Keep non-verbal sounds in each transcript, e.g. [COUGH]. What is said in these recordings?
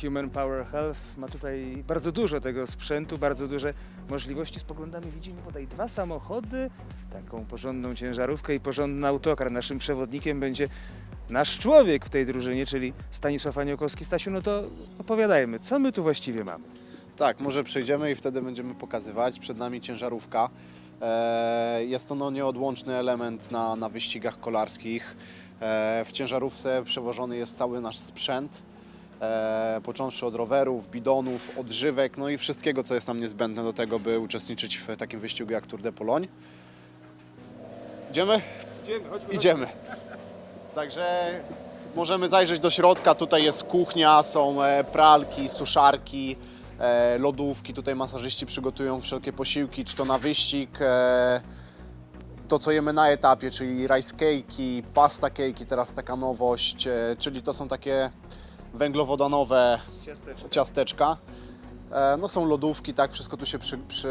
Human Power Health ma tutaj bardzo dużo tego sprzętu, bardzo duże możliwości. Spoglądamy, widzimy bodaj dwa samochody, taką porządną ciężarówkę i porządny autokar. Naszym przewodnikiem będzie nasz człowiek w tej drużynie, czyli Stanisław Aniołkowski. Stasiu, no to opowiadajmy, co my tu właściwie mamy? Tak, może przejdziemy i wtedy będziemy pokazywać. Przed nami ciężarówka. E, Jest to no, nieodłączny element na, na wyścigach kolarskich. E, W ciężarówce przewożony jest cały nasz sprzęt, e, począwszy od rowerów, bidonów, odżywek, no i wszystkiego, co jest nam niezbędne do tego, by uczestniczyć w takim wyścigu jak Tour de Pologne. Idziemy? Idziemy, chodźmy. Idziemy. Także możemy zajrzeć do środka. Tutaj jest kuchnia, są e, pralki, suszarki, e, lodówki. Tutaj masażyści przygotują wszelkie posiłki, czy to na wyścig. e, To, co jemy na etapie, czyli rice cake'i, pasta cake'i, teraz taka nowość, czyli to są takie węglowodanowe ciasteczka. E, No są lodówki, tak, wszystko tu się przy, przy,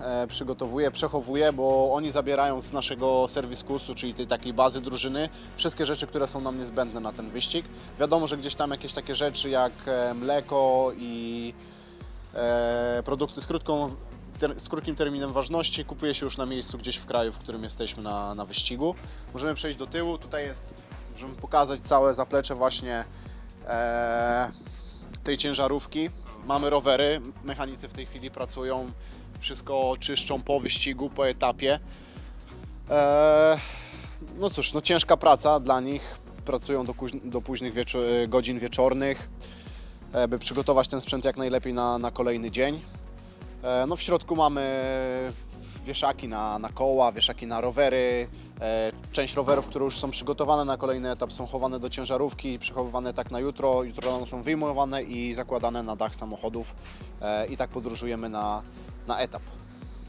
e, przygotowuje, przechowuje, bo oni zabierają z naszego serwis kursu, czyli tej takiej bazy drużyny, wszystkie rzeczy, które są nam niezbędne na ten wyścig. Wiadomo, że gdzieś tam jakieś takie rzeczy jak e, mleko i e, produkty z, krótką, ter, z krótkim terminem ważności kupuje się już na miejscu gdzieś w kraju, w którym jesteśmy na, na wyścigu. Możemy przejść do tyłu, tutaj jest, możemy pokazać całe zaplecze właśnie tej ciężarówki. Mamy rowery, mechanicy w tej chwili pracują, wszystko czyszczą po wyścigu, po etapie. E, no cóż, no ciężka praca dla nich. Pracują do, do późnych wieczo- godzin wieczornych, e, by przygotować ten sprzęt jak najlepiej na, na kolejny dzień. No w środku mamy wieszaki na, na koła, wieszaki na rowery. E, część rowerów, które już są przygotowane na kolejny etap, są chowane do ciężarówki, przechowywane tak na jutro. Jutro rano są wyjmowane i zakładane na dach samochodów. E, I tak podróżujemy na, na etap.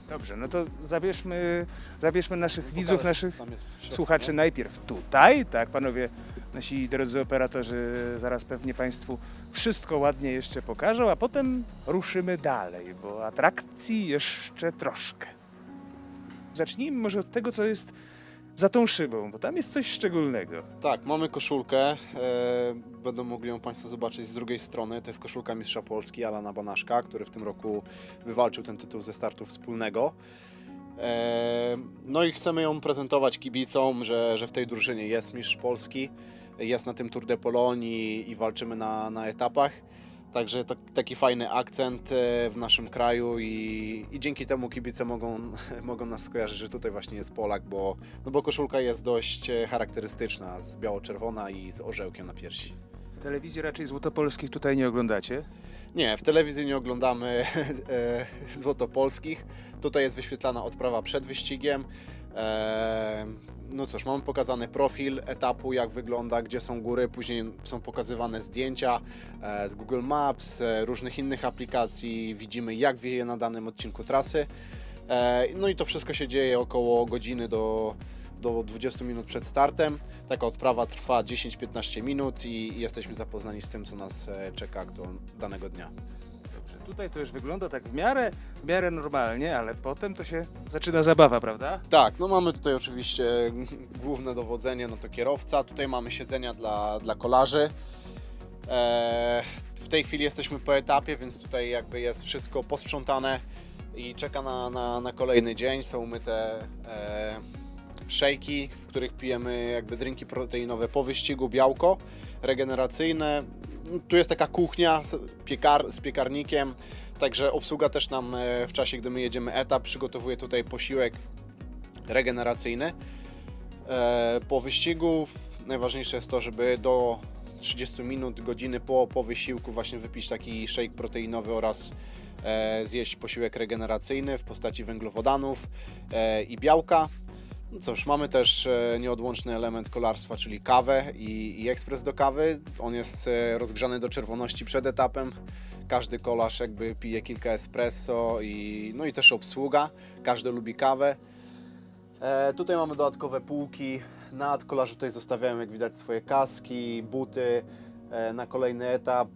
Dobrze, no to zabierzmy, zabierzmy naszych widzów, naszych środku, słuchaczy nie? najpierw tutaj, tak, panowie, nasi drodzy operatorzy zaraz pewnie Państwu wszystko ładnie jeszcze pokażą, a potem ruszymy dalej, bo atrakcji jeszcze troszkę. Zacznijmy może od tego, co jest za tą szybą, bo tam jest coś szczególnego. Tak, mamy koszulkę. E, będą mogli ją Państwo zobaczyć z drugiej strony. To jest koszulka mistrza Polski Alana Banaszka, który w tym roku wywalczył ten tytuł ze startu wspólnego. E, no i chcemy ją prezentować kibicom, że, że w tej drużynie jest mistrz Polski, jest na tym Tour de Pologne i, i walczymy na, na etapach. Także to, taki fajny akcent e, w naszym kraju i, i dzięki temu kibice mogą, [LAUGHS] mogą nas skojarzyć, że tutaj właśnie jest Polak, bo, no bo koszulka jest dość e, charakterystyczna, z biało-czerwona i z orzełkiem na piersi. W telewizji raczej złotopolskich tutaj nie oglądacie. Nie, w telewizji nie oglądamy [LAUGHS] e, złotopolskich. Tutaj jest wyświetlana odprawa przed wyścigiem. E, no cóż, mamy pokazany profil etapu, jak wygląda, gdzie są góry. Później są pokazywane zdjęcia e, z Google Maps, różnych innych aplikacji. Widzimy, jak wieje na danym odcinku trasy. No i to wszystko się dzieje około godziny do, do 20 minut przed startem. Taka odprawa trwa 10-15 minut i, jesteśmy zapoznani z tym, co nas e, czeka do danego dnia. Dobrze, tutaj to już wygląda tak w miarę, w miarę normalnie, ale potem to się zaczyna zabawa, prawda? Tak, no mamy tutaj oczywiście [LAUGHS] główne dowodzenie, no to kierowca. Tutaj mamy siedzenia dla, dla kolarzy. E, w tej chwili jesteśmy po etapie, więc tutaj jakby jest wszystko posprzątane i czeka na, na, na kolejny dzień. Są umyte e, szejki, w których pijemy jakby drinki proteinowe po wyścigu, białko regeneracyjne. Tu jest taka kuchnia z, piekar, z piekarnikiem, także obsługa też nam e, w czasie, gdy my jedziemy etap, przygotowuje tutaj posiłek regeneracyjny. E, Po wyścigu najważniejsze jest to, żeby do 30 minut, godziny po, po wysiłku właśnie wypić taki shake proteinowy oraz e, zjeść posiłek regeneracyjny w postaci węglowodanów e, i białka. Cóż, mamy też e, nieodłączny element kolarstwa, czyli kawę i, i ekspres do kawy. On jest e, rozgrzany do czerwoności przed etapem. Każdy kolarz jakby pije kilka espresso i, no i też obsługa. Każdy lubi kawę. E, tutaj mamy dodatkowe półki. Nad kolarze tutaj zostawiają, jak widać, swoje kaski, buty e, na kolejny etap.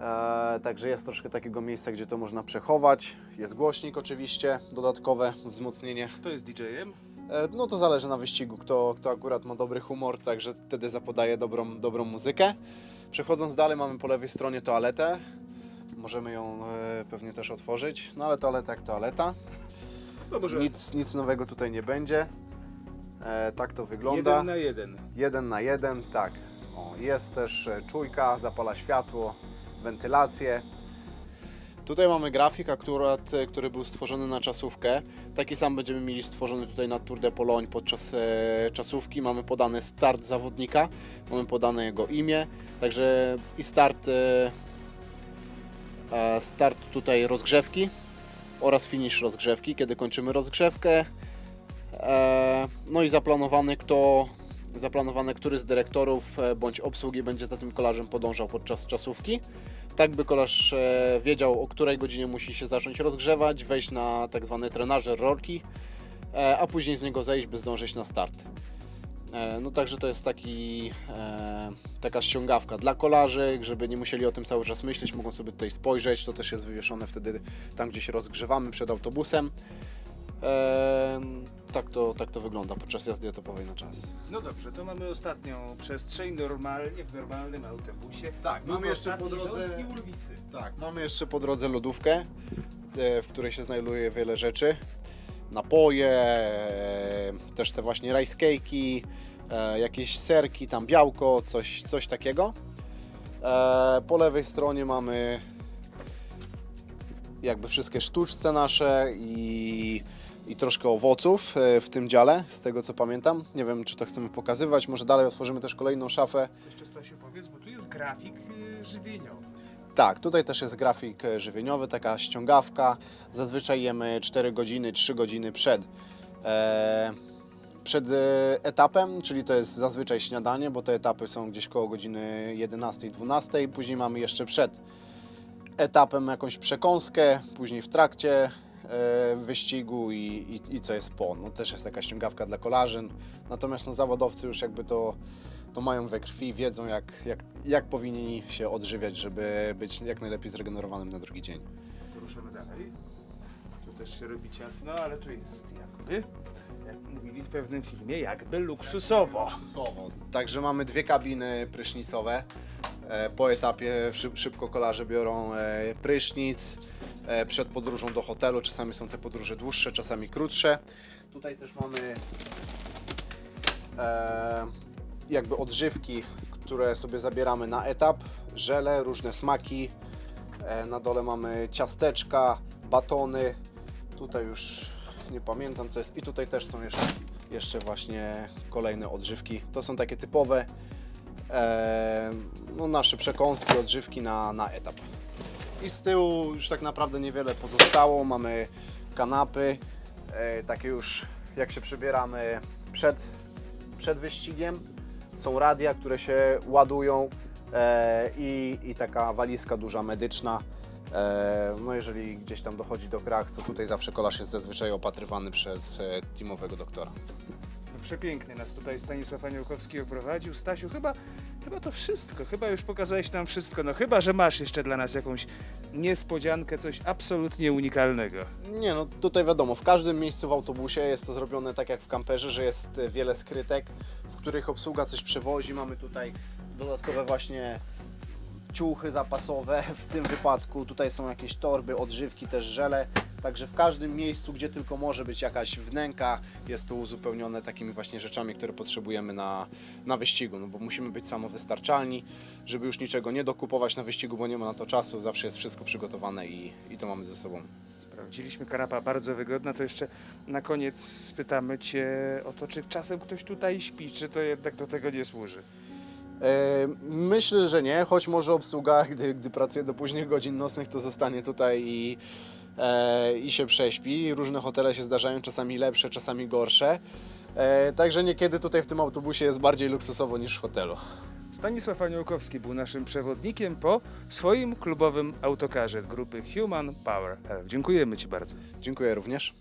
E, także jest troszkę takiego miejsca, gdzie to można przechować. Jest głośnik oczywiście, dodatkowe wzmocnienie. Kto jest DJ-em? E, no to zależy na wyścigu, kto, kto akurat ma dobry humor, także wtedy zapodaje dobrą, dobrą muzykę. Przechodząc dalej mamy po lewej stronie toaletę. Możemy ją e, pewnie też otworzyć, no ale toaleta jak toaleta. No może Nic, nic nowego tutaj nie będzie. E, tak to wygląda. jeden na jeden. Jeden na jeden, tak. O, jest też e, czujka, zapala światło, wentylację. Tutaj mamy grafik akurat, e, który był stworzony na czasówkę. Taki sam będziemy mieli stworzony tutaj na Tour de Pologne podczas e, czasówki. Mamy podany start zawodnika, mamy podane jego imię, także i start, e, start tutaj rozgrzewki oraz finish rozgrzewki, kiedy kończymy rozgrzewkę. E, No i zaplanowany kto, zaplanowane który z dyrektorów e, bądź obsługi będzie za tym kolarzem podążał podczas czasówki. Tak by kolarz e, wiedział o której godzinie musi się zacząć rozgrzewać, wejść na tak zwany trenażer rolki, e, a później z niego zejść, by zdążyć na start. No także to jest taki, taka ściągawka dla kolarzy, żeby nie musieli o tym cały czas myśleć, mogą sobie tutaj spojrzeć, to też jest wywieszone wtedy tam, gdzie się rozgrzewamy przed autobusem. Tak, to, tak to wygląda podczas jazdy etapowej na czas. No dobrze, to mamy ostatnią przestrzeń normalnie w normalnym autobusie. Tak, mamy jeszcze po drodze- rząd i urwisy. Tak, mamy jeszcze po drodze lodówkę, e, w której się znajduje wiele rzeczy. Napoje, e, też te właśnie rice cake'i, jakieś serki, tam białko, coś, coś takiego. E, Po lewej stronie mamy jakby wszystkie sztuczce nasze i, i troszkę owoców e, w tym dziale, z tego co pamiętam. Nie wiem, czy to chcemy pokazywać. Może dalej otworzymy też kolejną szafę. Jeszcze Stasiu powiedz, bo tu jest grafik y, żywieniowy. Tak, tutaj też jest grafik e, żywieniowy, taka ściągawka. Zazwyczaj jemy 4 godziny, 3 godziny przed, e, przed e, etapem, czyli to jest zazwyczaj śniadanie, bo te etapy są gdzieś koło godziny 11-12. Później mamy jeszcze przed etapem jakąś przekąskę, później w trakcie e, wyścigu i, i, i co jest po. No, też jest taka ściągawka dla kolarzy. Natomiast no, zawodowcy już jakby to, to mają we krwi, wiedzą jak, jak, jak powinni się odżywiać, żeby być jak najlepiej zregenerowanym na drugi dzień. To ruszamy dalej. Tu też się robi ciasno, ale tu jest jakby, jak mówili w pewnym filmie, jakby luksusowo. Luksusowo. Także mamy dwie kabiny prysznicowe. E, Po etapie szyb, szybko kolarze biorą e, prysznic e, przed podróżą do hotelu. Czasami są te podróże dłuższe, czasami krótsze. Tutaj też mamy e, jakby odżywki, które sobie zabieramy na etap. Żele, różne smaki. E, Na dole mamy ciasteczka, batony. Tutaj już nie pamiętam co jest. I tutaj też są jeszcze, jeszcze właśnie kolejne odżywki. To są takie typowe e, no, nasze przekąski, odżywki na, na etap. I z tyłu już tak naprawdę niewiele pozostało. Mamy kanapy, e, takie już jak się przebieramy przed, przed wyścigiem. Są radia, które się ładują e, i, i taka walizka duża medyczna. E, no jeżeli gdzieś tam dochodzi do to tutaj zawsze kolarz jest zazwyczaj opatrywany przez teamowego doktora. Przepięknie nas tutaj Stanisław Aniołkowski oprowadził. Stasiu, chyba, chyba to wszystko, chyba już pokazałeś nam wszystko. No chyba, że masz jeszcze dla nas jakąś niespodziankę, coś absolutnie unikalnego. Nie, no tutaj wiadomo, w każdym miejscu w autobusie jest to zrobione tak jak w kamperze, że jest e, wiele skrytek, w których obsługa coś przewozi. Mamy tutaj dodatkowe właśnie ciuchy zapasowe w tym wypadku. Tutaj są jakieś torby, odżywki, też żele. Także w każdym miejscu, gdzie tylko może być jakaś wnęka, jest to uzupełnione takimi właśnie rzeczami, które potrzebujemy na, na wyścigu. No bo musimy być samowystarczalni, żeby już niczego nie dokupować na wyścigu, bo nie ma na to czasu. Zawsze jest wszystko przygotowane i, i to mamy ze sobą. Sprawdziliśmy kanapa bardzo wygodna, to jeszcze na koniec spytamy Cię o to, czy czasem ktoś tutaj śpi, czy to jednak do tego nie służy. E, Myślę, że nie, choć może obsługa, gdy, gdy pracuje do późnych godzin nocnych, to zostanie tutaj i, i się prześpi. Różne hotele się zdarzają, czasami lepsze, czasami gorsze. E, także niekiedy tutaj w tym autobusie jest bardziej luksusowo niż w hotelu. Stanisław Aniołkowski był naszym przewodnikiem po swoim klubowym autokarze grupy Human Power. Dziękujemy Ci bardzo. Dziękuję również.